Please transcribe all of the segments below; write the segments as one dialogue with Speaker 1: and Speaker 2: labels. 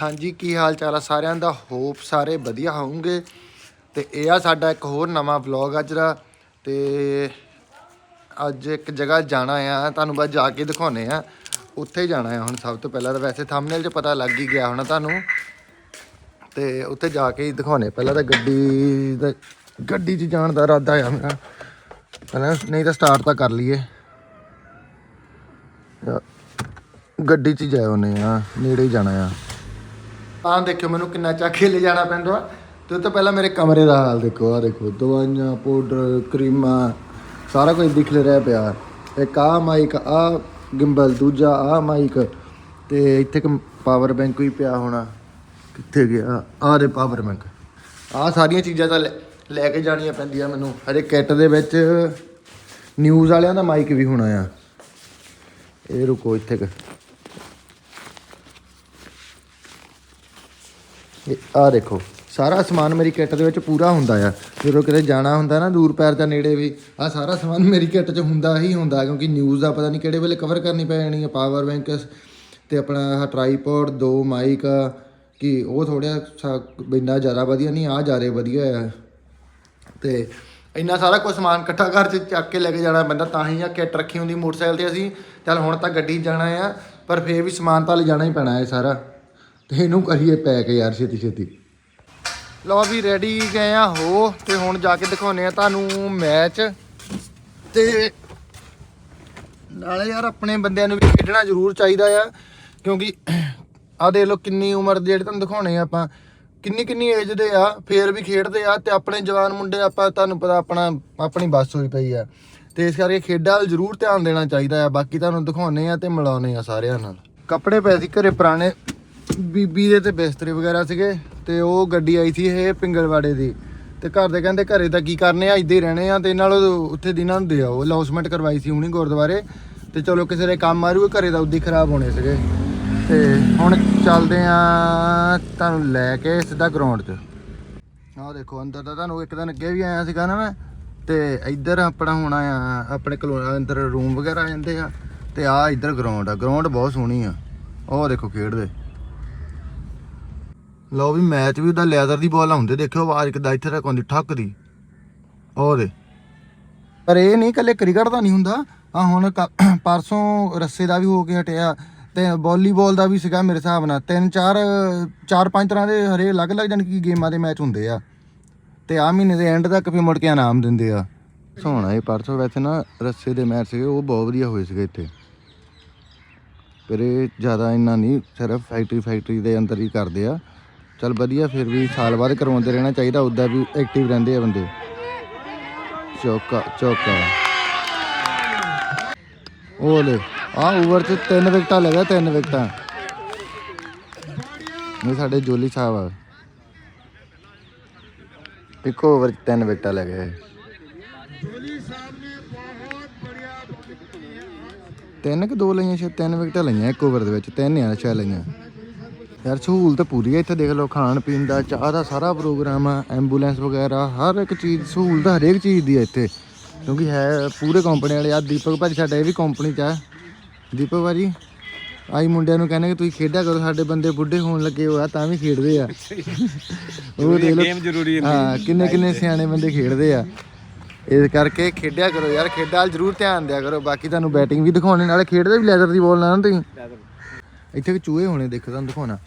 Speaker 1: ਹਾਂਜੀ, ਕੀ ਹਾਲ ਚਾਲ ਆ ਸਾਰਿਆਂ ਦਾ? ਹੋਪ ਸਾਰੇ ਵਧੀਆ ਹੋਵੋਗੇ। ਤੇ ਇਹ ਆ ਸਾਡਾ ਇੱਕ ਹੋਰ ਨਵਾਂ ਵਲੌਗ ਅੱਜ ਦਾ ਤੇ ਅੱਜ ਇੱਕ ਜਗ੍ਹਾ ਜਾਣਾ ਆ। ਤੁਹਾਨੂੰ ਬਸ ਜਾ ਕੇ ਦਿਖਾਉਨੇ ਆ। ਉੱਥੇ ਹੀ ਜਾਣਾ ਆ ਹੁਣ ਸਭ ਤੋਂ ਪਹਿਲਾਂ ਤਾਂ ਵੈਸੇ ਥੰਬਨੇਲ 'ਚ ਪਤਾ ਲੱਗ ਹੀ ਗਿਆ ਹੋਣਾ ਤੁਹਾਨੂੰ। ਤੇ ਉੱਥੇ ਜਾ ਕੇ ਹੀ ਦਿਖਾਉਨੇ ਪਹਿਲਾਂ ਤਾਂ ਗੱਡੀ ਦਾ ਗੱਡੀ 'ਚ ਜਾਣ ਦਾ ਇਰਾਦਾ ਆ ਮੇਰਾ। ਪਹਿਲਾਂ ਨਹੀਂ ਤਾਂ ਸਟਾਰਟ ਤਾਂ ਕਰ ਲਈਏ। ਗੱਡੀ 'ਚ ਹੀ ਜਾਏ ਆ। ਨੇੜੇ ਹੀ ਜਾਣਾ ਆ। ਆਹ ਦੇਖਿਓ ਮੈਨੂੰ ਕਿੰਨਾ ਚੱਕ ਕੇ ਲੈ ਜਾਣਾ ਪੈਂਦਾ। ਤੇ ਉਹ ਤੋਂ ਪਹਿਲਾਂ ਮੇਰੇ ਕਮਰੇ ਦਾ ਹਾਲ ਦੇਖੋ ਆ ਦੇਖੋ, ਦਵਾਈਆਂ, ਪਾਊਡਰ, ਕਰੀਮਾਂ, ਸਾਰਾ ਕੁਝ ਦਿਖ ਰਿਹਾ ਪਿਆ। ਇੱਕ ਆ ਮਾਈਕ ਆ ਗਿੰਬਲ ਦੂਜਾ ਆ ਮਾਈਕ ਤੇ ਇੱਥੇ ਇੱਕ ਪਾਵਰ ਬੈਂਕ ਵੀ ਪਿਆ ਹੋਣਾ। ਕਿੱਥੇ ਗਿਆ? ਆਹ ਦੇ ਪਾਵਰ ਬੈਂਕ ਆ ਸਾਰੀਆਂ ਚੀਜ਼ਾਂ ਤਾਂ ਲੈ- ਲੈ ਕੇ ਜਾਣੀਆਂ ਪੈਂਦੀਆਂ ਮੈਨੂੰ। ਹਰੇ ਕਿੱਟ ਦੇ ਵਿੱਚ ਨਿਊਜ਼ ਵਾਲਿਆਂ ਦਾ ਮਾਈਕ ਵੀ ਹੋਣਾ ਆ। ਇਹ ਰੁਕੋ ਇੱਥੇ ਇਹ ਆ ਦੇਖੋ, ਸਾਰਾ ਸਮਾਨ ਮੇਰੀ ਕਿੱਟ ਦੇ ਵਿੱਚ ਪੂਰਾ ਹੁੰਦਾ ਆ। ਜਦੋਂ ਕਿਤੇ ਜਾਣਾ ਹੁੰਦਾ ਨਾ ਦੂਰ ਪੈਰ ਜਾਂ ਨੇੜੇ ਵੀ ਆ ਸਾਰਾ ਸਮਾਨ ਮੇਰੀ ਕਿੱਟ 'ਚ ਹੁੰਦਾ ਹੀ ਹੁੰਦਾ, ਕਿਉਂਕਿ ਨਿਊਜ਼ ਦਾ ਪਤਾ ਨਹੀਂ ਕਿਹੜੇ ਵੇਲੇ ਕਵਰ ਕਰਨੀ ਪੈ ਜਾਣੀ ਹੈ ਪਾਵਰ ਬੈਂਕ ਤੇ ਆਪਣਾ ਆਹ ਟਰਾਈਪੋਡ ਦੋ ਮਾਈਕ ਕਿ ਉਹ ਥੋੜ੍ਹਾ ਇੰਨਾ ਜ਼ਿਆਦਾ ਵਧੀਆ ਨਹੀਂ ਆ ਜ਼ਿਆਦਾ ਵਧੀਆ ਆ। ਤੇ ਇੰਨਾ ਸਾਰਾ ਕੁਝ ਸਮਾਨ ਇਕੱਠਾ ਘਰ 'ਚ ਚੱਕ ਕੇ ਲੈ ਕੇ ਜਾਣਾ ਪੈਂਦਾ, ਤਾਂ ਹੀ ਆ ਕਿੱਟ ਰੱਖੀ ਹੁੰਦੀ ਮੋਟਰਸਾਈਕਲ ਤੇ ਅਸੀਂ। ਚੱਲ ਹੁਣ ਤਾਂ ਗੱਡੀ 'ਚ ਜਾਣਾ ਆ, ਪਰ ਫੇਰ ਵੀ ਸਮਾਨ ਤਾਂ ਲਿਜਾਣਾ ਹੀ ਪੈਣਾ ਹੈ ਸਾਰਾ। ਤੇ ਇਹਨੂੰ ਕਰੀਏ ਪੈਕ ਯਾਰ ਛੇਤੀ ਛੇਤੀ। ਲਓ ਵੀ ਰੈਡੀ ਗਏ ਆ ਹੋ, ਤੇ ਹੁਣ ਜਾ ਕੇ ਦਿਖਾਉਨੇ ਆ ਤੁਹਾਨੂੰ ਮੈਚ ਤੇ ਨਾਲੇ ਯਾਰ ਆਪਣੇ ਬੰਦਿਆਂ ਨੂੰ ਵੀ ਖੇਡਣਾ ਜ਼ਰੂਰ ਚਾਹੀਦਾ ਆ, ਕਿਉਂਕਿ ਆ ਦੇਖ ਲਓ ਕਿੰਨੀ ਉਮਰ ਦੇ ਜਿਹੜੇ ਤੁਹਾਨੂੰ ਦਿਖਾਉਣੇ ਆ ਆਪਾਂ। ਕਿੰਨੀ ਕਿੰਨੀ ਏਜ ਦੇ ਆ, ਫੇਰ ਵੀ ਖੇਡਦੇ ਆ, ਤੇ ਆਪਣੇ ਜਵਾਨ ਮੁੰਡੇ ਆਪਾਂ ਤੁਹਾਨੂੰ ਪਤਾ ਆਪਣਾ, ਆਪਣੀ ਬੱਸ ਹੋਈ ਪਈ ਆ। ਤੇ ਇਸ ਕਰਕੇ ਖੇਡਾਂ ਵੱਲ ਜ਼ਰੂਰ ਧਿਆਨ ਦੇਣਾ ਚਾਹੀਦਾ ਆ, ਬਾਕੀ ਤੁਹਾਨੂੰ ਦਿਖਾਉਨੇ ਆ ਤੇ ਮਿਲਾਉਨੇ ਆ ਸਾਰਿਆਂ ਨਾਲ। ਕੱਪੜੇ ਪਏ ਸੀ ਘਰੇ ਪੁਰਾਣੇ। ਬੀਬੀ ਦੇ ਤੇ ਬਿਸਤਰੇ ਵਗੈਰਾ ਸੀਗੇ ਤੇ ਉਹ ਗੱਡੀ ਆਈ ਸੀ ਇਹ ਪਿੰਗਲਵਾੜੇ ਦੀ। ਤੇ ਘਰ ਦੇ ਕਹਿੰਦੇ ਘਰੇ ਤਾਂ ਕੀ ਕਰਨੇ ਆ, ਇੱਦਾਂ ਹੀ ਰਹਿਣੇ ਆ ਤੇ ਨਾਲ ਉੱਥੇ ਦਿਨਾਂ ਨੂੰ ਦੇ ਆਓ। ਅਨਾਉਂਸਮੈਂਟ ਕਰਵਾਈ ਸੀ ਹੁਣੀ ਗੁਰਦੁਆਰੇ। ਤੇ ਚਲੋ ਕਿਸੇ ਦੇ ਕੰਮ ਆਰੂਗੇ ਘਰੇ ਤਾਂ ਉਦੀ ਖਰਾਬ ਹੋਣੇ ਸੀਗੇ। ਤੇ ਹੁਣ ਚੱਲਦੇ ਆ ਤੁਹਾਨੂੰ ਲੈ ਕੇ ਸਿੱਧਾ ਗਰਾਊਂਡ 'ਚ। ਆਹ ਦੇਖੋ, ਅੰਦਰ ਤਾਂ ਤੁਹਾਨੂੰ ਇੱਕ ਦਿਨ ਅੱਗੇ ਵੀ ਆਇਆ ਸੀਗਾ ਨਾ ਮੈਂ। ਤੇ ਇੱਧਰ ਆਪਣਾ ਹੋਣਾ ਆ ਆਪਣੇ ਕੋਲ ਅੰਦਰ ਰੂਮ ਵਗੈਰਾ ਆ ਜਾਂਦੇ ਆ। ਤੇ ਆ ਇੱਧਰ ਗਰਾਊਂਡ ਆ ਗਰਾਊਂਡ ਬਹੁਤ ਸੋਹਣੀ ਆ। ਉਹ ਦੇਖੋ ਖੇਡਦੇ ਲਓ ਵੀ ਮੈਚ ਵੀ ਉਹਦਾ ਲੈਦਰ ਦੀ ਬਾਲ ਹੁੰਦੇ ਦੇਖਿਓ ਆਵਾਜ਼ ਕਿੱਦਾਂ ਇੱਥੇ ਤੱਕ ਆਉਂਦੀ, ਠੱਕ ਦੀ। ਉਹ ਦੇ ਪਰ ਇਹ ਨਹੀਂ ਕੱਲੇ ਕ੍ਰਿਕਟ ਦਾ ਨਹੀਂ ਹੁੰਦਾ। ਆ ਹੁਣ ਪਰਸੋਂ ਰੱਸੇ ਦਾ ਵੀ ਹੋ ਕੇ ਹਟਿਆ ਤੇ ਵਾਲੀਬਾਲ ਦਾ ਵੀ ਸੀਗਾ ਮੇਰੇ ਹਿਸਾਬ ਨਾਲ। ਤਿੰਨ ਚਾਰ ਚਾਰ ਪੰਜ ਤਰ੍ਹਾਂ ਦੇ ਹਰੇ ਅਲੱਗ-ਅਲੱਗ ਜਾਣੀ ਕਿ ਗੇਮਾਂ ਦੇ ਮੈਚ ਹੁੰਦੇ ਆ। ਤੇ ਆ ਮਹੀਨੇ ਦੇ ਐਂਡ ਤੱਕ ਵੀ ਮੁੜ ਕੇ ਇਨਾਮ ਦਿੰਦੇ ਆ। ਸੋਹਣਾ ਇਹ ਪਰਸੋਂ ਵੈਸੇ ਨਾ ਰੱਸੇ ਦੇ ਮੈਚ ਸੀਗੇ, ਉਹ ਬਹੁਤ ਵਧੀਆ ਹੋਏ ਸੀਗੇ ਇੱਥੇ। ਪਰ ਇਹ ਜ਼ਿਆਦਾ ਇੰਨਾ ਨਹੀਂ, ਸਿਰਫ ਫੈਕਟਰੀ ਫੈਕਟਰੀ ਦੇ ਅੰਦਰ ਹੀ ਕਰਦੇ ਆ। ਚਲ ਵਧੀਆ, ਫਿਰ ਵੀ ਸਾਲ ਬਾਅਦ ਕਰਵਾਉਂਦੇ ਰਹਿਣਾ ਚਾਹੀਦਾ, ਉਦਾਂ ਵੀ ਐਕਟਿਵ ਰਹਿੰਦੇ ਆ ਬੰਦੇ। ਚੌਕਾ ਚੌਕਾ। ਉਹ ਆ ਓਵਰ ਚ ਤਿੰਨ ਵਿਕਟਾਂ ਲੱਗਾ ਤਿੰਨ ਵਿਕਟਾਂ। ਇਹ ਸਾਡੇ ਜੋਲੀ ਸਾਹਿਬ ਆ। ਇੱਕ ਓਵਰ ਚ ਤਿੰਨ ਵਿਕਟਾਂ ਲੈ ਗਏ। ਤਿੰਨ ਕਿ ਦੋ ਲਈਆਂ ਸ਼ਾਇਦ? ਤਿੰਨ ਵਿਕਟਾਂ ਲਈਆਂ, ਇੱਕ ਓਵਰ ਦੇ ਵਿੱਚ। ਤਿੰਨ ਆ, ਸ਼ਾਇਦ ਲਈਆਂ। ਯਾਰ ਸਹੂਲਤ ਪੂਰੀ ਹੈ ਇੱਥੇ ਦੇਖ ਲਓ ਖਾਣ ਪੀਣ ਦਾ ਚਾਹ ਦਾ ਸਾਰਾ ਪ੍ਰੋਗਰਾਮ ਆ ਐਂਬੂਲੈਂਸ ਵਗੈਰਾ ਹਰ ਇੱਕ ਚੀਜ਼ ਸਹੂਲਤ ਹਰੇਕ ਚੀਜ਼ ਦੀ ਹੈ ਇੱਥੇ। ਕਿਉਂਕਿ ਹੈ ਪੂਰੇ ਕੰਪਨੀ ਵਾਲੇ ਆ ਦੀਪਕ ਭਾਜੀ ਸਾਡਾ ਇਹ ਵੀ ਕੰਪਨੀ ਚ ਆ। ਦੀਪਕ ਭਾਜੀ ਆਈ ਮੁੰਡਿਆਂ ਨੂੰ ਕਹਿੰਦੇ ਕਿ ਤੁਸੀਂ ਖੇਡਿਆ ਕਰੋ ਸਾਡੇ ਬੰਦੇ ਬੁੱਢੇ ਹੋਣ ਲੱਗੇ ਹੋਆ ਤਾਂ ਵੀ ਖੇਡਦੇ ਆ। ਉਹ ਦੇਖ ਲਓ
Speaker 2: ਗੇਮ ਜ਼ਰੂਰੀ
Speaker 1: ਹਾਂ ਕਿੰਨੇ ਕਿੰਨੇ ਸਿਆਣੇ ਬੰਦੇ ਖੇਡਦੇ ਆ। ਇਸ ਕਰਕੇ ਖੇਡਿਆ ਕਰੋ ਯਾਰ ਖੇਡਾਂ ਵੱਲ ਜ਼ਰੂਰ ਧਿਆਨ ਦਿਆ ਕਰੋ। ਬਾਕੀ ਤੁਹਾਨੂੰ ਬੈਟਿੰਗ ਵੀ ਦਿਖਾਉਣੇ ਨਾਲੇ ਖੇਡਦੇ ਵੀ ਲੈਦਰ ਦੀ ਬਾਲ ਨਾਲ ਨਾ ਤੁਸੀਂ। ਇੱਥੇ ਕਿ ਚੂਹੇ ਹੋਣੇ ਦੇਖੋ ਤੁਹਾਨੂੰ ਦਿਖਾਉਣਾ।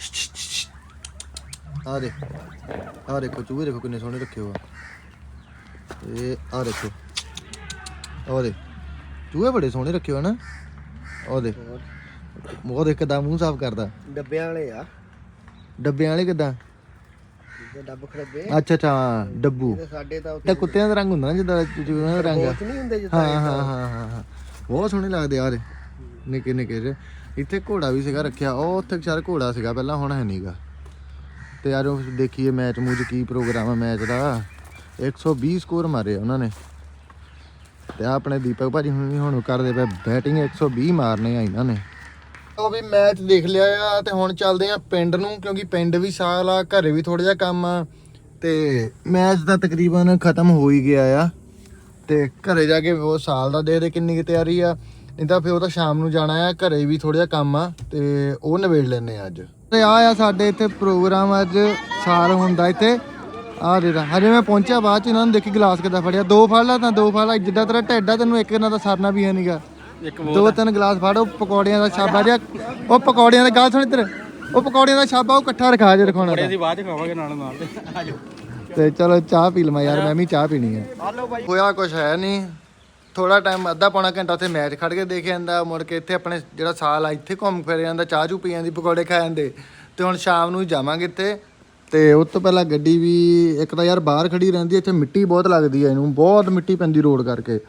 Speaker 1: ਆ ਦੇ ਆ ਦੇਖੋ ਚੂਹੇ ਦੇਖੋ ਕਿੰਨੇ ਸੋਹਣੇ ਰੱਖੇ ਹੋ ਆ। ਇਹ ਆ ਦੇਖੋ ਉਹ ਦੇ ਚੂਹੇ ਬੜੇ ਸੋਹਣੇ ਰੱਖੇ ਹੋ ਨਾ। ਉਹ ਦੇ ਉਹ ਦੇ ਕਿੱਦਾਂ ਮੂੰਹ ਸਾਫ਼ ਕਰਦਾ।
Speaker 2: ਡੱਬਿਆਂ ਵਾਲੇ ਆ।
Speaker 1: ਡੱਬਿਆਂ ਵਾਲੇ ਕਿੱਦਾਂ?
Speaker 2: ਤੇ ਡੱਬ
Speaker 1: ਅੱਛਾ ਅੱਛਾ ਡੱਬੂ।
Speaker 2: ਤੇ ਸਾਡੇ ਤਾਂ
Speaker 1: ਤਾਂ ਕੁੱਤਿਆਂ ਦਾ ਰੰਗ ਹੁੰਦਾ ਨਾ ਜਿੱਦਾਂ ਚੂਹਿਆਂ ਦਾ ਰੰਗ ਹਾਂ ਹਾਂ ਹਾਂ ਹਾਂ ਬਹੁਤ ਸੋਹਣੇ ਲੱਗਦੇ ਯਾਰ ਨਿੱਕੇ ਨਿੱਕੇ ਜਿਹੇ। ਇੱਥੇ ਘੋੜਾ ਵੀ ਸੀਗਾ ਰੱਖਿਆ, ਉਹ ਉੱਥੇ ਸ਼ਾਇਦ ਘੋੜਾ ਸੀਗਾ, ਪਹਿਲਾਂ ਹੁਣ ਹੈ ਨਹੀਂਗਾ ਤੇ ਯਾਰ ਉਹ ਦੇਖੀਏ ਮੈਚ ਮੂਚ ਕੀ ਪ੍ਰੋਗਰਾਮ ਹੈ ਮੈਚ ਦਾ। 120 ਸਕੋਰ ਮਾਰੇ ਉਹਨਾਂ ਨੇ। ਤੇ ਆਪਣੇ ਦੀਪਕ ਭਾਜੀ ਹੁਣ ਵੀ ਹੁਣ ਕਰਦੇ ਪਏ ਬੈਟਿੰਗ 120 ਮਾਰਨੇ ਆ ਇਹਨਾਂ ਨੇ। ਉਹ ਵੀ ਮੈਚ ਦੇਖ ਲਿਆ ਆ ਤੇ ਹੁਣ ਚੱਲਦੇ ਆ ਪਿੰਡ ਨੂੰ, ਕਿਉਂਕਿ ਪਿੰਡ ਵੀ ਸਾਲ ਆ, ਘਰੇ ਵੀ ਥੋੜਾ ਜਿਹਾ ਕੰਮ ਆ। ਤੇ ਮੈਚ ਤਾਂ ਤਕਰੀਬਨ ਖਤਮ ਹੋ ਹੀ ਗਿਆ ਆ। ਤੇ ਘਰੇ ਜਾ ਕੇ ਉਹ ਸਾਲ ਦਾ ਦੇਖਦੇ ਕਿੰਨੀ ਕੁ ਤਿਆਰੀ ਆ। ਨਹੀਂ ਤਾਂ ਫਿਰ ਉਹ ਤਾਂ ਸ਼ਾਮ ਨੂੰ ਜਾਣਾ ਆ ਘਰੇ ਵੀ ਥੋੜਾ ਜਿਹਾ ਕੰਮ ਆ ਤੇ ਉਹ ਨਿਬੇੜ ਲੈਣੇ ਆ ਅੱਜ। ਤੇ ਆ ਆ ਸਾਡੇ ਇੱਥੇ ਪ੍ਰੋਗਰਾਮ ਅੱਜ ਸਾਲ ਹੁੰਦਾ ਇੱਥੇ। ਆ ਦੇ ਦਾ ਹਜੇ ਮੈਂ ਪਹੁੰਚਿਆ ਬਾਅਦ ਚ ਇਹਨਾਂ ਨੂੰ ਦੇਖੀ ਗਲਾਸ ਕਿੱਦਾਂ ਫੜਿਆ। ਦੋ ਫੜ ਲਾ ਤਾਂ ਦੋ ਫੜ ਲਾ ਜਿੱਦਾਂ ਤੇਰਾ ਢਿੱਡ ਆ ਤੈਨੂੰ ਇੱਕ ਨਾਲ ਤਾਂ ਸਰਨਾ ਵੀ ਹੈ ਨਹੀਂਗਾ ਦੋ ਤਿੰਨ ਗਲਾਸ ਫੜੋ ਪਕੌੜਿਆਂ ਦਾ ਛਾਬਾ ਜਿਹਾ ਉਹ ਪਕੌੜਿਆਂ ਦਾ ਗੱਲ ਸੁਣ ਇੱਧਰ। ਉਹ ਪਕੌੜਿਆਂ ਦਾ ਛਾਬਾ ਉਹ ਇਕੱਠਾ ਰਖਾ ਜੇ ਰਖਾਉਣਾ
Speaker 3: ਬੜੇ ਦੀ ਬਾਅਦ ਚ ਖਾਵਾਂਗੇ ਨਾਲ ਨਾਲ ਤੇ।
Speaker 1: ਚਲੋ ਚਾਹ ਪੀ ਲਵਾਂ ਯਾਰ ਮੈਂ ਵੀ ਚਾਹ ਪੀਣੀ ਹੈ ਹੋਇਆ ਕੁਝ ਹੈ ਨਹੀਂ ਥੋੜਾ ਟਾਈਮ ਅੱਧਾ ਪੌਣਾ ਘੰਟਾ ਉੱਥੇ ਮੈਚ ਖੜ ਕੇ ਦੇਖਿਆ ਜਾਂਦਾ, ਮੁੜ ਕੇ ਇੱਥੇ ਆਪਣੇ ਜਿਹੜਾ ਸਾਲ ਆ, ਇੱਥੇ ਘੁੰਮ ਫਿਰ ਜਾਂਦਾ, ਚਾਹ ਚੂ ਪੀ ਜਾਂਦੀ, ਪਕੌੜੇ ਖਾ ਜਾਂਦੇ ਤੇ ਹੁਣ ਸ਼ਾਮ ਨੂੰ ਜਾਵਾਂਗੇ ਇੱਥੇ। ਤੇ ਉਸ ਤੋਂ ਪਹਿਲਾਂ ਗੱਡੀ ਵੀ ਇੱਕ ਤਾਂ ਯਾਰ ਬਾਹਰ ਖੜੀ ਰਹਿੰਦੀ, ਇੱਥੇ ਮਿੱਟੀ ਬਹੁਤ ਲੱਗਦੀ ਹੈ ਇਹਨੂੰ, ਬਹੁਤ ਮਿੱਟੀ ਪੈਂਦੀ ਰੋਡ ਕਰਕੇ।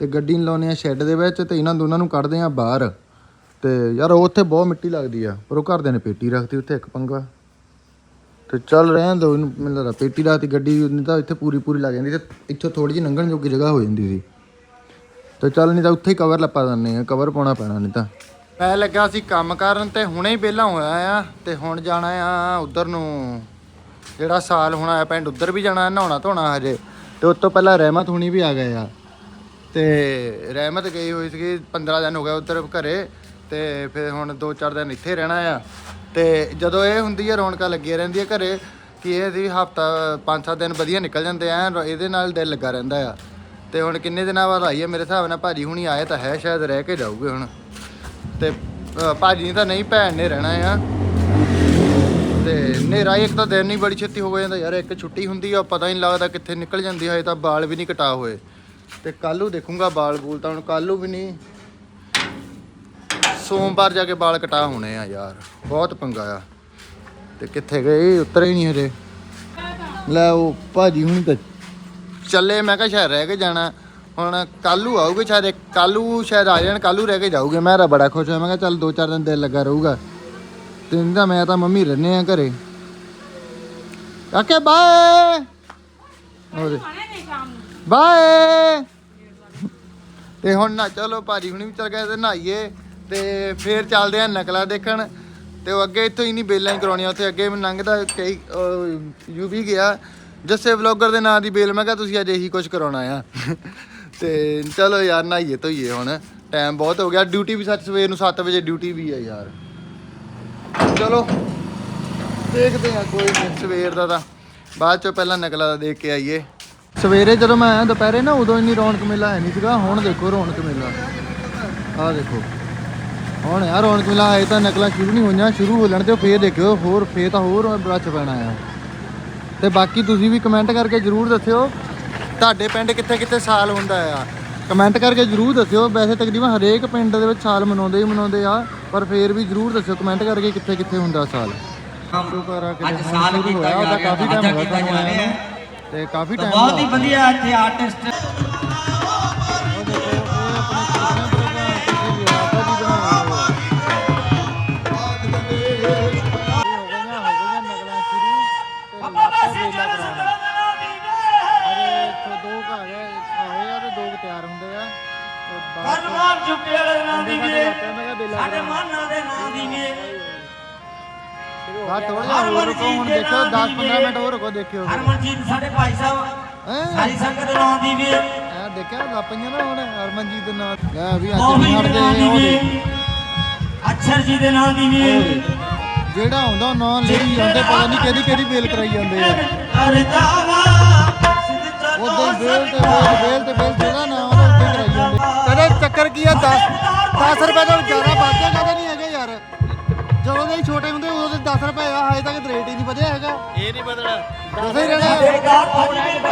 Speaker 1: ਤੇ ਗੱਡੀ ਨੂੰ ਲਾਉਂਦੇ ਆ ਸ਼ੈੱਡ ਦੇ ਵਿੱਚ ਤੇ ਇਹਨਾਂ ਦੋਨਾਂ ਨੂੰ ਕੱਢਦੇ ਆ ਬਾਹਰ। ਤੇ ਯਾਰ ਉਹ ਉੱਥੇ ਬਹੁਤ ਮਿੱਟੀ ਲੱਗਦੀ ਆ, ਪਰ ਉਹ ਘਰਦਿਆਂ ਨੇ ਪੇਟੀ ਰੱਖਤੀ ਉੱਥੇ ਇੱਕ ਪੰਗਾ। ਤੇ ਚੱਲ ਰਹਿਣ ਦੋ ਇਹਨੂੰ ਮੈਨੂੰ ਲੱਗਦਾ ਪੇਟੀ ਰਾਤੀ ਗੱਡੀ ਨਹੀਂ ਤਾਂ ਇੱਥੇ ਪੂਰੀ ਪੂਰੀ ਲੱਗ ਜਾਂਦੀ, ਤੇ ਇੱਥੋਂ ਥੋੜੀ ਜਿਹੀ ਲੰਘਣ ਜੋਗੀ ਜਗ੍ਹਾ ਹੋ ਜਾਂਦੀ ਸੀ। ਤੇ ਚੱਲ ਨਹੀਂ ਤਾਂ ਉੱਥੇ ਹੀ ਕਵਰ ਲੱਪਾ ਦਿੰਨੇ ਆ ਕਵਰ ਪਾਉਣਾ ਪੈਣਾ ਨਹੀਂ ਤਾਂ। ਮੈਂ ਲੱਗਾ ਸੀ ਕੰਮ ਕਰਨ ਤੇ ਹੁਣੇ ਹੀ ਵਿਹਲਾ ਹੋਇਆ ਆ ਤੇ ਹੁਣ ਜਾਣਾ ਆ ਉਧਰ ਨੂੰ। ਜਿਹੜਾ ਸਾਲ ਹੁਣ ਆਇਆ ਪਿੰਡ, ਉਧਰ ਵੀ ਜਾਣਾ, ਨਹਾਉਣਾ ਧੋਣਾ ਹਜੇ। ਤੇ ਉਸ ਤੋਂ ਪਹਿਲਾਂ ਰਹਿਮਤ ਹੁਣੀ ਵੀ ਆ ਗਏ ਆ। ਤੇ ਰਹਿਮਤ ਗਈ ਹੋਈ ਸੀਗੀ 15 ਦਿਨ ਹੋ ਗਿਆ ਉਧਰ ਘਰੇ। ਤੇ ਫਿਰ ਹੁਣ 2-4 ਦਿਨ ਇੱਥੇ ਰਹਿਣਾ ਆ। ਤੇ ਜਦੋਂ ਇਹ ਹੁੰਦੀ ਹੈ ਰੌਣਕਾਂ ਲੱਗੀਆਂ ਰਹਿੰਦੀਆਂ ਘਰੇ, ਕਿ ਇਹ ਦੀ ਹਫਤਾ 5-7 ਦਿਨ ਵਧੀਆ ਨਿਕਲ ਜਾਂਦੇ ਆ, ਇਹਦੇ ਨਾਲ ਦਿਲ ਲੱਗਾ ਰਹਿੰਦਾ ਆ। ਤੇ ਹੁਣ ਕਿੰਨੇ ਦਿਨਾਂ ਬਾਅਦ ਆਈ ਹੈ ਮੇਰੇ ਹਿਸਾਬ ਨਾਲ ਭਾਜੀ ਹੁਣੀ ਆਏ ਤਾਂ ਹੈ, ਸ਼ਾਇਦ ਰਹਿ ਕੇ ਜਾਊਗੇ ਹੁਣ। ਤੇ ਭਾਜੀ ਨੇ ਤਾਂ ਨਹੀਂ, ਭੈਣ ਨੇ ਰਹਿਣਾ ਆ। ਤੇ ਹਨੇਰਾ ਹੀ ਇੱਕ ਤਾਂ ਦਿਨ ਹੀ ਬੜੀ ਛੇਤੀ ਹੋ ਜਾਂਦਾ ਯਾਰ, ਇੱਕ ਛੁੱਟੀ ਹੁੰਦੀ ਆ, ਪਤਾ ਹੀ ਨਹੀਂ ਲੱਗਦਾ ਕਿੱਥੇ ਨਿਕਲ ਜਾਂਦੀ ਹੈ ਤਾਂ ਬਾਲ ਵੀ ਨਹੀਂ ਕਟਾ ਹੋਏ। ਤੇ ਕੱਲੂ ਦੇਖੂੰਗਾ ਬਾਲ ਬੂਲ ਤਾਂ, ਹੁਣ ਕੱਲੂ ਵੀ ਨਹੀਂ। ਸੋਮਵਾਰ ਜਾ ਕੇ ਬਾਲ ਕਟਾ ਹੋਣੇ ਆ ਯਾਰ, ਬਹੁਤ ਪੰਗਾ ਆ। ਤੇ ਕਿੱਥੇ ਗਏ? ਉਤਰੇ ਹੀ ਨਹੀਂ ਹਜੇ। ਲੈ ਉਹ, ਭਾਜੀ ਹੁਣ ਤਾਂ ਚੱਲੇ, ਮੈਂ ਕਿਹਾ ਸ਼ਾਇਦ ਰਹਿ ਕੇ ਜਾਣਾ। ਹੁਣ ਕੱਲੂ ਆਊਗੇ ਸ਼ਾਇਦ ਕੱਲੂ ਸ਼ਾਇਦ ਆ ਜਾਣ, ਕੱਲੂ ਰਹਿ ਕੇ ਜਾਊਗੇ। ਮੈਂ ਤਾਂ ਬੜਾ ਖੁਸ਼ ਹੋਇਆ, ਮੈਂ ਕਿਹਾ ਚੱਲ ਦੋ ਚਾਰ ਦਿਨ ਦਿਲ ਲੱਗਾ ਰਹੂਗਾ। ਤੇ ਨਹੀਂ ਮੈਂ ਤਾਂ ਮੰਮੀ ਰਹਿੰਦੇ ਆ ਘਰੇ। ਕਾਕੇ ਬਾਏ! ਹੋਰ। ਬਾਏ! ਤੇ ਹੁਣ ਨਾ, ਚਲੋ ਭਾਜੀ ਹੁਣੀ ਵੀ ਚਲ ਗਏ ਤੇ ਨਹਾਈਏ ਤੇ ਫੇਰ ਚੱਲਦੇ ਆ ਨਕਲਾ ਦੇਖਣ। ਤੇ ਉਹ ਅੱਗੇ ਇੱਥੋਂ ਹੀ ਨਹੀਂ ਬੇਲਾਂ ਹੀ ਕਰਾਉਣੀਆਂ, ਉੱਥੇ ਅੱਗੇ ਮੈਂ ਲੰਘਦਾ ਕਈ ਯੂ ਵੀ ਗਿਆ। ਜੱਸੇ ਵਲੌਗਰ ਦੇ ਨਾਂ ਦੀ ਬੇਲ, ਮੈਂ ਕਿਹਾ ਤੁਸੀਂ ਅੱਜ ਇਹੀ ਕੁਝ ਕਰਾਉਣਾ ਆ। ਤੇ ਚਲੋ ਯਾਰ, ਨਹਾਈਏ ਧੋਈਏ ਹੁਣ। ਟਾਈਮ ਬਹੁਤ ਹੋ ਗਿਆ ਡਿਊਟੀ ਵੀ ਸੱਚ ਸਵੇਰ ਨੂੰ 7 ਵਜੇ ਡਿਊਟੀ ਵੀ ਆ ਯਾਰ। ਚਲੋ, ਦੇਖਦੇ ਆ ਕੋਈ ਨਹੀਂ ਸਵੇਰ ਦਾ ਤਾਂ। ਬਾਅਦ ਚੋਂ ਪਹਿਲਾਂ ਨਕਲਾ ਦਾ ਦੇਖ ਕੇ ਆਈਏ। ਸਵੇਰੇ ਜਦੋਂ ਮੈਂ ਆਇਆ, ਦੁਪਹਿਰੇ ਨਾ ਉਦੋਂ ਇੰਨੀ ਰੌਣਕ ਮੇਲਾ ਹੈ ਨਹੀਂ ਸੀਗਾ। ਹੁਣ ਦੇਖੋ ਰੌਣਕ ਮੇਲਾ। ਆਹ ਦੇਖੋ। ਹੁਣ ਯਾਰ ਰੌਣਕ ਮੇਲਾ ਆਏ ਤਾਂ ਨਕਲਾਂ ਸ਼ੁਰੂ ਨਹੀਂ ਹੋਈਆਂ, ਸ਼ੁਰੂ ਹੋ ਲੈਣ ਤੇ ਫੇਰ ਦੇਖਿਓ। ਹੋਰ, ਫੇਰ ਤਾਂ ਹੋਰ ਬਰਛ ਪੈਣਾ ਆ। ਤੇ ਬਾਕੀ ਤੁਸੀਂ ਵੀ ਕਮੈਂਟ ਕਰਕੇ ਜਰੂਰ ਦੱਸਿਓ ਤੁਹਾਡੇ ਪਿੰਡ ਕਿੱਥੇ ਕਿੱਥੇ ਸਾਲ ਹੁੰਦਾ ਆ। ਕਮੈਂਟ ਕਰਕੇ ਜਰੂਰ ਦੱਸਿਓ ਵੈਸੇ ਤਕਰੀਬਨ ਹਰੇਕ ਪਿੰਡ ਦੇ ਵਿੱਚ ਸਾਲ ਮਨਾਉਂਦੇ ਹੀ ਮਨਾਉਂਦੇ ਆ ਪਰ ਫੇਰ ਵੀ ਜਰੂਰ ਦੱਸਿਓ ਕਮੈਂਟ ਕਰਕੇ ਕਿੱਥੇ ਕਿੱਥੇ ਹੁੰਦਾ ਸਾਲ।
Speaker 4: ਅੱਜ ਕੀਤਾ ਜਾ ਰਿਹਾ,
Speaker 1: ਕਾਫੀ ਟਾਈਮ। ਤੇ ਕਾਫੀ ਟਾਈਮ
Speaker 4: ਬਹੁਤ ਹੀ ਵਧੀਆ ਇੱਥੇ ਆਰਟਿਸਟ ਚੁੱਕੇ ਵਾਲੇ ਨਾਂ ਦੀ
Speaker 1: ਸਾਡੇ
Speaker 4: ਵੀਰੇ
Speaker 1: ਲਾਪਿਆਂ ਮੈਂ ਕਿਹਾ ਬੇਲਾ
Speaker 4: ਸਾਡੇ
Speaker 1: ਕਰਾਉਣਾ
Speaker 4: ਮਾਨਾਂ ਦੇ ਨਾਂ ਦੀ ਵੀਰੇ
Speaker 1: ਬਾਅਦ ਥੋੜਾ ਜਿਹਾ ਹੋਰ ਰੁਕੋ ਹੁਣ ਦੇਖਿਓ 10 15 ਮਿੰਟ ਹੋਰ ਰੁਕੋ ਦੇਖਿਓ।
Speaker 4: ਹਰਮਨਜੀਤ ਸਾਡੇ ਭਾਈ ਸਾਹਿਬ
Speaker 1: ਹੈ?
Speaker 4: ਸਾਰੀ ਸੰਗਤ ਦੇ ਨਾਂ ਦੀ ਵੀਰੇ
Speaker 1: ਆ ਦੇਖਿਆ ਨਾ ਹੁਣ ਹਰਮਨਜੀਤ ਦੇ ਲੈ ਵੀ ਅੱਜ
Speaker 4: ਅਛਰ ਜੀ ਦੇ ਨਾਂ ਦੀ
Speaker 1: ਜਿਹੜਾ ਆਉਂਦਾ ਨਾਂ ਲਈ ਜਾਂਦੇ ਪਤਾ ਨਹੀਂ ਕਿਹਦੀ ਕਿਹਦੀ ਬੇਲ ਕਰਾਈ ਜਾਂਦੇ ਆ।
Speaker 4: ਅਰਦਾਵਾ
Speaker 1: ਉਦੋਂ ਬੇਲ ਤੇ ਬੇਲ ਬੇਲ ਤੇ ਬੇਲ ਕੀ ਆ 10 10 ਰੁਪਏ ਤੋਂ ਜ਼ਿਆਦਾ ਵੱਧਦੇ ਕਦੇ ਨਹੀਂ ਹੈਗੇ ਯਾਰ। ਜਦੋਂ ਦੇ ਛੋਟੇ ਹੁੰਦੇ ਉਦੋਂ ਤੇ 10 ਰੁਪਏ ਆ ਹਜੇ ਤੱਕ ਰੇਟ ਹੀ ਨਹੀਂ ਵਧਿਆ ਹੈਗਾ।
Speaker 3: ਇਹ ਨਹੀਂ ਬਦਲਣਾ
Speaker 1: ਦਸ ਹੀ ਰਹਿਣਾ।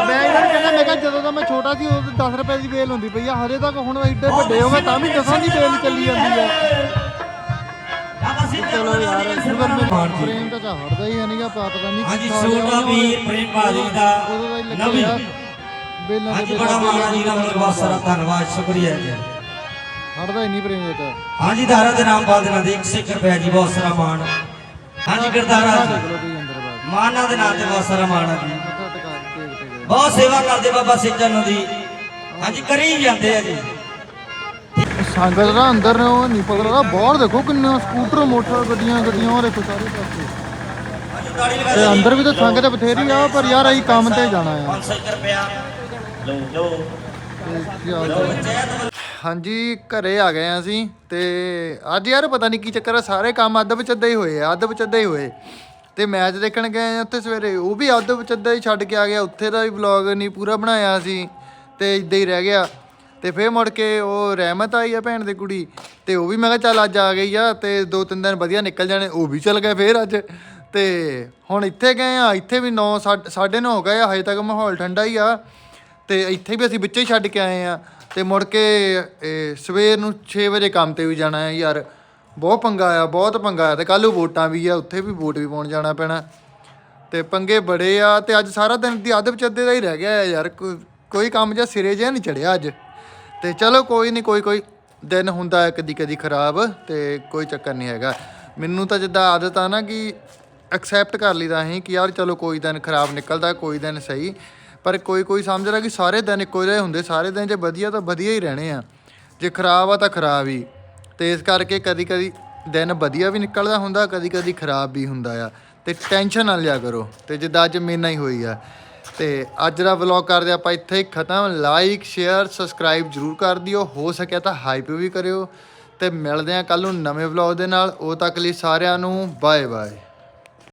Speaker 1: ਮੈਂ ਇਹਨਾਂ ਨੂੰ ਕਹਿੰਦਾ ਮੈਂ ਕਿਹਾ ਜਦੋਂ ਦਾ ਮੈਂ ਛੋਟਾ ਸੀ ਉਦੋਂ 10 ਰੁਪਏ ਦੀ ਬੇਲ ਹੁੰਦੀ ਪਈ ਆ। ਹਜੇ ਤੱਕ ਹੁਣ ਐਡੇ ਵੱਡੇ ਹੋ ਗਏ ਤਾਂ ਵੀ ਦਸਾਂ ਦੀ ਬੇਲ ਚੱਲੀ ਜਾਂਦੀ ਆ। ਚਲੋ ਯਾਰ ਸ਼ੁਗਰ ਮੇਰੇ ਪ੍ਰੇਮ ਤਾਂ ਤਾਂ ਹਟਦਾ ਹੀ ਨਹੀਂਗਾ ਪਤਾ ਨਹੀਂ
Speaker 4: ਹਾਂਜੀ ਛੋਟਾ ਵੀਰ ਪ੍ਰੇਮ ਭਾਜੀ ਦਾ
Speaker 1: ਦਾ
Speaker 4: ਨਵੀਂ।
Speaker 1: ਬੇਲਾਂ ਦੇ
Speaker 4: ਬੜਾ ਮਾਣਾ ਜੀ ਦਾ ਬਹੁਤ ਸਾਰਾ ਧੰਨਵਾਦ ਸ਼ੁਕਰੀਆ ਜੀ।
Speaker 1: ਹੀ ਨਹੀਂ ਪ੍ਰੇਮ ਇਹ ਤਾਂ
Speaker 4: ਹਾਂਜੀ ਧਾਰਾ ਦੇ ਨਾਮ ਬਾਦ ਨਾਲ ਇੱਕ ਸਿੱਖ ਰੁਪਇਆ ਜੀ ਬਹੁਤ ਸਾਰਾ ਮਾਣ। ਹਾਂਜੀ ਗੁਰਦਾਰਾ ਜੀ।
Speaker 1: ਲਓ
Speaker 4: ਮਾਨਾਂ ਦੇ ਨਾਂ ਤੇ ਬਹੁਤ ਸਾਰਾ ਮਾਣ ਆ ਜੀ। ਬਹੁਤ ਸੇਵਾ ਕਰਦੇ ਬਾਬਾ ਸਿੱਧਨ ਦੀ। ਹਾਂਜੀ ਕਰੀ ਜਾਂਦੇ ਆ ਜੀ।
Speaker 1: ਸੰਗਤ ਦਾ ਅੰਦਰ ਨੇ ਉਹ ਨਹੀਂ ਲੱਗਦਾ ਬਾਹਰ ਦੇਖੋ ਕਿੰਨੇ ਸਕੂਟਰ ਮੋਟਰ ਗੱਡੀਆਂ ਗੱਡੀਆਂ ਉਹ ਦੇਖੋ ਸਾਰੇ ਪਾਸੇ। ਤੇ ਅੰਦਰ ਵੀ ਤਾਂ ਸੰਗਤ ਬਥੇਰੀ ਆ ਪਰ ਯਾਰ ਅਸੀਂ ਕੰਮ ਤੇ ਜਾਣਾ ਆ।
Speaker 4: 500 ਰੁਪਇਆ ਲੋ ਲੋ
Speaker 1: ਤੇ ਚੱਲ? ਹਾਂਜੀ, ਘਰੇ ਆ ਗਏ ਆ ਅਸੀਂ ਤੇ ਅੱਜ ਯਾਰ ਪਤਾ ਨਹੀਂ ਕੀ ਚੱਕਰ ਆ, ਸਾਰੇ ਕੰਮ ਅੱਧ ਵਿੱਚ ਅੱਧੇ ਹੀ ਹੋਏ ਆ, ਅੱਧ ਵਿੱਚ ਅੱਧੇ ਹੀ ਹੋਏ। ਤੇ ਮੈਚ ਦੇਖਣ ਗਏ ਆ ਉੱਥੇ ਸਵੇਰੇ, ਉਹ ਵੀ ਅੱਧ ਵਿੱਚ ਅੱਧਾ ਹੀ ਛੱਡ ਕੇ ਆ ਗਿਆ, ਉੱਥੇ ਦਾ ਵੀ ਵਲੌਗ ਨਹੀਂ ਪੂਰਾ ਬਣਾਇਆ ਸੀ ਤੇ ਇਦਾਂ ਹੀ ਰਹਿ ਗਿਆ। ਤੇ ਫੇਰ ਮੁੜ ਕੇ ਉਹ ਰਹਿਮਤ ਆਈ ਆ ਭੈਣ ਦੀ ਕੁੜੀ ਤੇ ਉਹ ਵੀ ਮੈਂ ਕਿਹਾ ਚੱਲ ਅੱਜ ਆ ਗਈ ਆ ਤੇ ਦੋ ਤਿੰਨ ਦਿਨ ਵਧੀਆ ਨਿਕਲ ਜਾਣੇ, ਉਹ ਵੀ ਚੱਲ ਗਏ ਫੇਰ ਅੱਜ। ਤੇ ਹੁਣ ਇੱਥੇ ਗਏ ਆ, ਇੱਥੇ ਵੀ 9 9:30 ਹੋ ਗਏ ਆ, ਹਜੇ ਤੱਕ ਮਾਹੌਲ ਠੰਡਾ ਹੀ ਆ। ਤੇ ਇੱਥੇ ਵੀ ਅਸੀਂ ਵਿੱਚੇ ਹੀ ਛੱਡ ਕੇ ਆਏ ਆ। ਤੇ ਮੁੜ ਕੇ ਇਹ, ਸਵੇਰ ਨੂੰ 6 ਵਜੇ ਕੰਮ ਤੇ ਵੀ ਜਾਣਾ ਹੈ ਯਾਰ। ਬਹੁਤ ਪੰਗਾ ਆ ਬਹੁਤ ਪੰਗਾ ਆ ਤੇ ਕੱਲ੍ਹ ਨੂੰ ਵੋਟਾਂ ਵੀ ਆ ਉੱਥੇ ਵੀ ਵੋਟ ਵੀ ਪਾਉਣ ਜਾਣਾ ਪੈਣਾ। ਤੇ ਪੰਗੇ ਬੜੇ ਆ ਤੇ ਅੱਜ ਸਾਰਾ ਦਿਨ ਦੀ ਅੱਧ ਵਿਚੱਦੇ ਦਾ ਹੀ ਰਹਿ ਗਿਆ ਯਾਰ ਕੋਈ- ਕੋਈ ਕੰਮ ਜਿਹਾ ਸਿਰੇ ਜਿਹਾ ਨਹੀਂ ਚੜਿਆ ਅੱਜ। ਤੇ ਚਲੋ ਕੋਈ ਨਹੀਂ ਕੋਈ ਕੋਈ ਦਿਨ ਹੁੰਦਾ ਹੈ ਕਦੀ ਕਦੀ ਖਰਾਬ ਤੇ ਕੋਈ ਚੱਕਰ ਨਹੀਂ ਹੈਗਾ। ਮੈਨੂੰ ਤਾਂ ਜਿੱਦਾਂ ਆਦਤ ਆ ਨਾ ਕਿ ਐਕਸੈਪਟ ਕਰ ਲਈਦਾ ਅਸੀਂ ਕਿ ਯਾਰ ਚਲੋ ਕੋਈ ਦਿਨ ਖਰਾਬ ਨਿਕਲਦਾ ਕੋਈ ਦਿਨ ਸਹੀ। ਪਰ ਕੋਈ ਕੋਈ ਸਮਝਦਾ ਕਿ ਸਾਰੇ ਦਿਨ ਇੱਕੋ ਜਿਹੇ ਹੁੰਦੇ, ਸਾਰੇ ਦਿਨ ਜੇ ਵਧੀਆ ਤਾਂ ਵਧੀਆ ਹੀ ਰਹਿਣੇ ਆ। ਜੇ ਖਰਾਬ ਆ ਤਾਂ ਖਰਾਬ ਹੀ। ਤੇ ਇਸ ਕਰਕੇ ਕਦੀ ਕਦੀ ਦਿਨ ਵਧੀਆ ਵੀ ਨਿਕਲਦਾ ਹੁੰਦਾ ਕਦੀ ਕਦੀ ਖਰਾਬ ਵੀ ਹੁੰਦਾ ਆ। ਤੇ ਟੈਨਸ਼ਨ ਨਾ ਲਿਆ ਕਰੋ। ਤੇ ਜਿੱਦਾਂ ਅੱਜ ਮੇਰੇ ਨਾਲ ਹੀ ਹੋਈ ਆ। ਤੇ ਅੱਜ ਦਾ ਵਲੌਗ ਕਰਦੇ ਆਪਾਂ ਇੱਥੇ ਹੀ ਖਤਮ। ਲਾਈਕ ਸ਼ੇਅਰ ਸਬਸਕ੍ਰਾਈਬ ਜਰੂਰ ਕਰ ਦਿਓ। ਹੋ ਸਕਿਆ ਤਾਂ ਹਾਈਪ ਵੀ ਕਰਿਓ। ਤੇ ਮਿਲਦੇ ਆ ਕੱਲ ਨੂੰ ਨਵੇਂ ਵਲੌਗ ਦੇ ਨਾਲ। ਉਹ ਤੱਕ ਲਈ ਸਾਰਿਆਂ ਨੂੰ ਬਾਏ ਬਾਏ